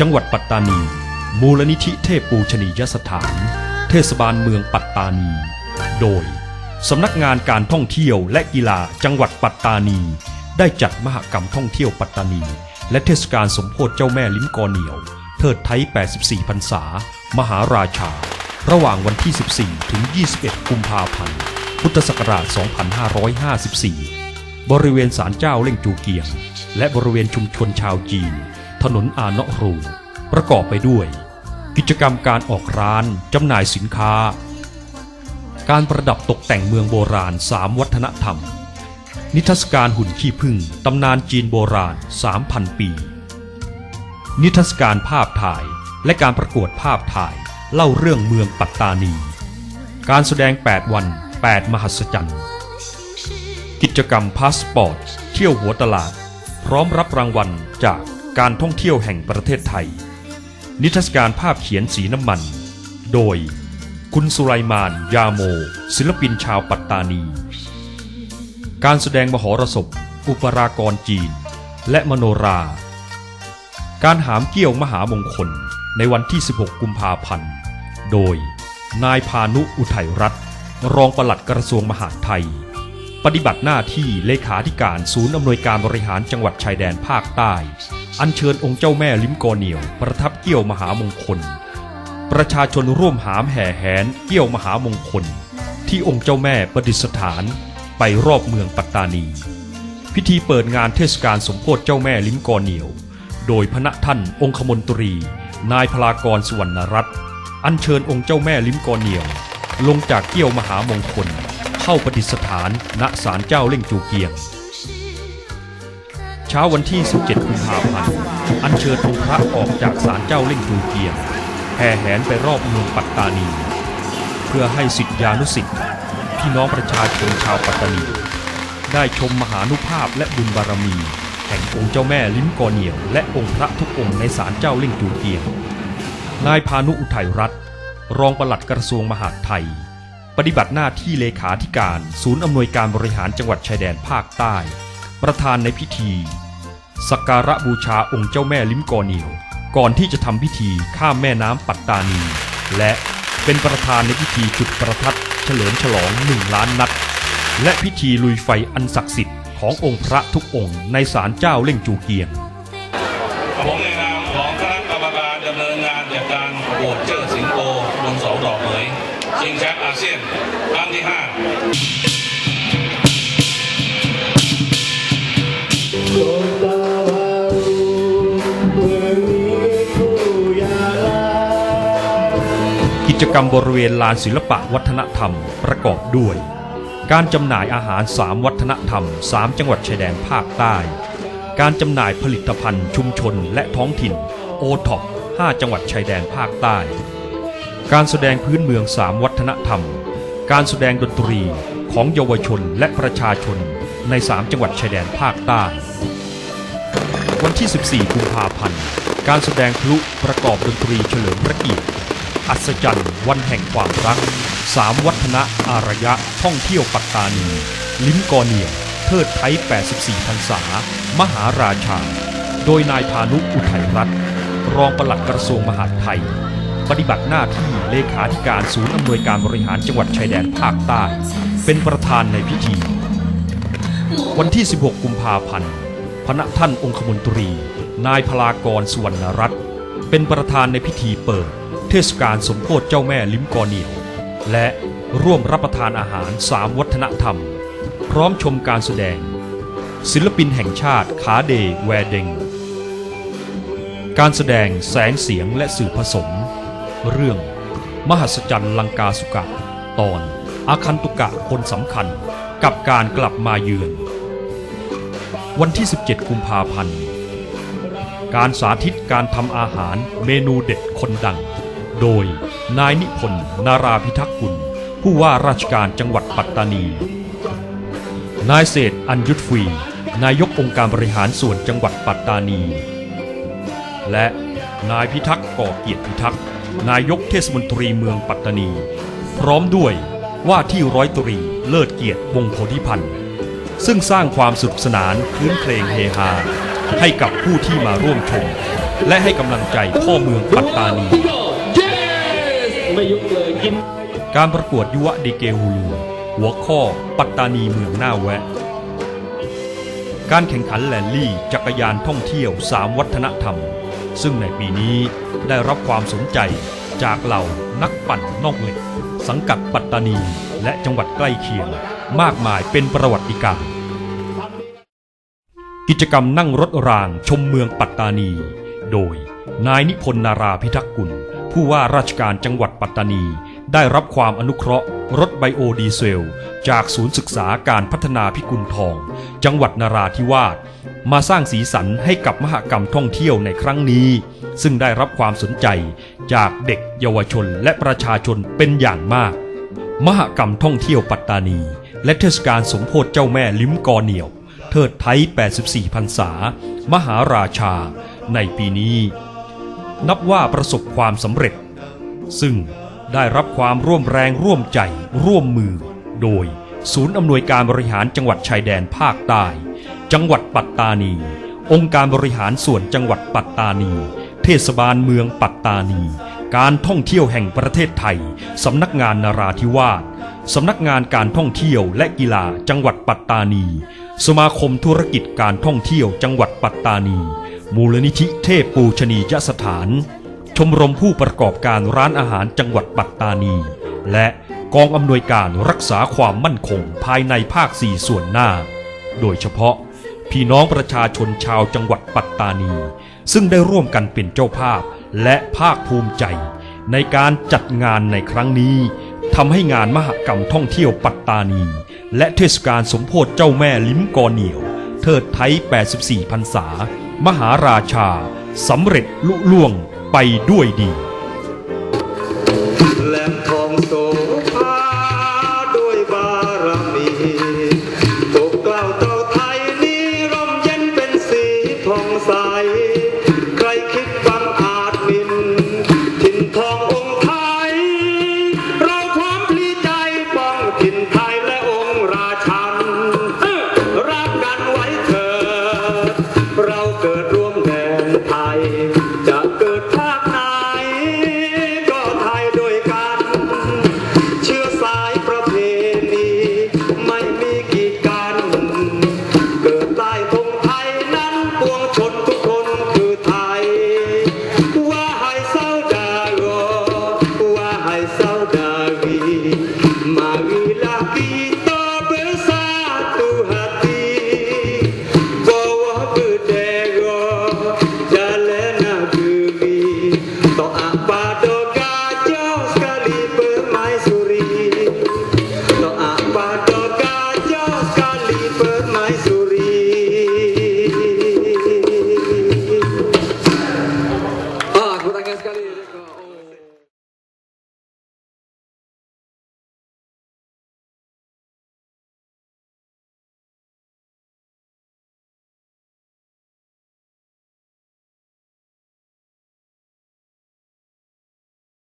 จังหวัดปัตตานี มูลนิธิเทพปูชนียสถาน เทศบาลเมืองปัตตานี โดยสำนักงานการท่องเที่ยวและกีฬาจังหวัดปัตตานี ได้จัดมหกรรมท่องเที่ยวปัตตานี และเทศกาลสมโพธิเจ้าแม่ลิ้มกอเหนียว เทิดไทย 84 พรรษา มหาราชา ระหว่างวันที่ 14 ถึง 21 กุมภาพันธ์ พุทธศักราช 2554 บริเวณศาลเจ้าเล่งจูเกียง และบริเวณชุมชนชาวจีน ถนนอาเนาะรู ประกอบไปด้วย กิจกรรมการออกร้านจำหน่ายสินค้า การประดับตกแต่งเมืองโบราณ3วัฒนธรรม นิทรรศการหุ่นขี้ผึ้งตำนานจีนโบราณ 3,000 ปี นิทรรศการภาพถ่ายและการประกวดภาพถ่ายเล่าเรื่องเมืองปัตตานี การแสดง 8 วัน 8 มหัศจรรย์ กิจกรรมพาสปอร์ต เที่ยวหัวตลาด พร้อมรับรางวัลจาก การท่องเที่ยวแห่งประเทศไทย นิทรรศการภาพเขียนสีน้ำมัน โดย คุณสุไลมาน ยาโม ศิลปินชาวปัตตานี การแสดงมหรสพ อุปรากรจีน และมโนรา การหามเกี้ยวมหามงคลในวันที่ 16 กุมภาพันธ์ โดย นายพานุอุทัยรัตน์รองปลัดกระทรวงมหาดไทย ปฏิบัติหน้าที่เลขาธิการศูนย์อำนวยการบริหารจังหวัดชายแดนภาคใต้ อัญเชิญองค์เจ้าแม่ลิ้มกอเหนียว ประทับเกี้ยวมหามงคล ประชาชนร่วมหามแห่แหนเกี้ยวมหามงคล ที่องค์เจ้าแม่ประดิษฐาน ไปรอบเมืองปัตตานี พิธีเปิดงานเทศกาลสมโพธิเจ้าแม่ลิ้มกอเหนียว โดยพระท่านองคมนตรี นายพลากรสุวรรณรัตน์อัญเชิญองค์เจ้าแม่ลิ้มกอเหนียว ลงจากเกี้ยวมหามงคล เข้าประดิษฐานณศาลเจ้าเล่งจูเกียง เช้าวันที่ 17 กุมภาพันธ์ อัญเชิญองค์พระออกจากศาลเจ้าเล่งจูเกียงแห่แหนไปรอบเมืองปัตตานี เพื่อให้สิทธิานุสิทธิ์พี่น้องประชาชนชาวปัตตานี ได้ชมมหานุภาพและบุญบารมี แห่งองค์เจ้าแม่ลิ้มกอเหนียว และองค์พระทุกองค์ในศาลเจ้าเล่งจูเกียง นายพานุอุทัยรัตน์รองปลัดกระทรวงมหาดไทย ปฏิบัติหน้าที่เลขาธิการ ศูนย์อำนวยการบริหารจังหวัดชายแดนภาคใต้ ประธานในพิธีสักการะบูชาองค์เจ้าแม่ลิ้มกอเหนียว ก่อนที่จะทำพิธีข้ามแม่น้ำปัตตานี และเป็นประธานในพิธีจุดประทัดเฉลิมฉลองหนึ่งล้านนัด และพิธีลุยไฟอันศักดิ์สิทธิ์ขององค์พระทุกองค์ในศาลเจ้าเล่งจูเกียง กิจกรรมบริเวณลานศิลปะวัฒนธรรมประกอบด้วย การจำหน่ายอาหาร 3 วัฒนธรรม 3 จังหวัดชายแดนภาคใต้ การจำหน่ายผลิตภัณฑ์ชุมชนและท้องถิ่นโอท็อป5จังหวัดชายแดนภาคใต้ การแสดงพื้นเมือง 3 วัฒนธรรม การแสดงดนตรีของเยาวชนและประชาชน ใน 3 จังหวัดชายแดนภาคใต้ วันที่ 14 กุมภาพันธ์ การแสดงพลุประกอบดนตรีเฉลิมพระเกียรติอัศจรรย์วันแห่งความรักสามวัฒนะอารยะท่องเที่ยวปัตตานี ลิ้มกอเนียเทิดไทย 84พรรษา มหาราชา โดยนายพานุอุทัยรัตน์รองปลัดกระทรวงมหาดไทย ปฏิบัติหน้าที่เลขาธิการศูนย์อำนวยการบริหารจังหวัดชายแดนภาคใต้ เป็นประธานในพิธี วันที่ 16 กุมภาพันธ์พระท่านองคมนตรี นายพลากรสุวรรณรัตน์เป็นประธานในพิธีเปิด เทศกาลสมโพธิเจ้าแม่ลิ้มกอเหนียว และร่วมรับประทานอาหารสามวัฒนธรรม พร้อมชมการแสดง ศิลปินแห่งชาติขาเดแวเดง การแสดงแสงเสียงและสื่อผสม เรื่อง มหัศจรรย์ลังกาสุกะตอน อาคันตุกะคนสำคัญกับการกลับมาเยือน วันที่ 17 กุมภาพันธ์ การสาธิตการทำอาหารเมนูเด็ดคนดัง โดยนายนิพนธ์นาราพิทักษ์กุล ผู้ว่าราชการจังหวัดปัตตานี นายเศษอัญยุทธฟี นายกองค์การบริหารส่วนจังหวัดปัตตานี และนายพิทักษ์ก่อเกียรติพิทักษ์นายกเทศมนตรีเมืองปัตตานี พร้อมด้วย ว่าที่ร้อยตรีเลิศเกียรติวงโพธิพันธ์ ซึ่งสร้างความสนุกสนานคืนเพลงเฮฮา ให้กับผู้ที่มาร่วมชม และให้กำลังใจพ่อเมืองปัตตานีพี่โก้เยสไม่ยุบเลยกินการประกวดยุวดีเกฮูลูหัวข้อปัตตานีเมืองหน้าแวะ การแข่งขันแลนลี่จักรยานท่องเที่ยวสามวัฒนธรรม ซึ่งในปีนี้ได้รับความสนใจจากเหล่านักปั่นนอกเหล็ก สังกัดปัตตานีและจังหวัดใกล้เคียง มากมายเป็นประวัติการ กิจกรรมนั่งรถรางชมเมืองปัตตานี โดยนายนิพนธ์นาราพิทักษ์กุล ผู้ว่าราชการจังหวัดปัตตานี ได้รับความอนุเคราะห์ รถไบโอดีเซล จากศูนย์ศึกษาการพัฒนาพิกุลทอง จังหวัดนราธิวาสมาสร้างสีสันให้กับมหกรรมท่องเที่ยวในครั้งนี้ ซึ่งได้รับความสนใจจากเด็กเยาวชนและประชาชนเป็นอย่างมาก มหกรรมท่องเที่ยวปัตตานี และเทศกาลสมโพธิเจ้าแม่ลิ้มกอเหนียว เทิดไทย 84พรรษา มหาราชา ในปีนี้ นับว่าประสบความสำเร็จ ซึ่งได้รับความร่วมแรงร่วมใจร่วมมือ โดยศูนย์อำนวยการบริหารจังหวัดชายแดนภาคใต้ จังหวัดปัตตานี องค์การบริหารส่วนจังหวัดปัตตานี เทศบาลเมืองปัตตานี การท่องเที่ยวแห่งประเทศไทย สำนักงานนราธิวาสสำนักงานการท่องเที่ยวและกีฬาจังหวัดปัตตานี สมาคมธุรกิจการท่องเที่ยวจังหวัดปัตตานี มูลนิธิเทพปูชนียสถาน ชมรมผู้ประกอบการร้านอาหารจังหวัดปัตตานี และกองอำนวยการรักษาความมั่นคงภายในภาคสี่ส่วนหน้า โดยเฉพาะ พี่น้องประชาชนชาวจังหวัดปัตตานี ซึ่งได้ร่วมกันเป็นเจ้าภาพและภาคภูมิใจ ในการจัดงานในครั้งนี้ทำให้งานมหกรรมท่องเที่ยวปัตตานี และเทศกาลสมโพธิเจ้าแม่ลิ้มกอเหนียว เทิดไทย 84 พรรษา มหาราชาสำเร็จลุล่วงไปด้วยดี ชน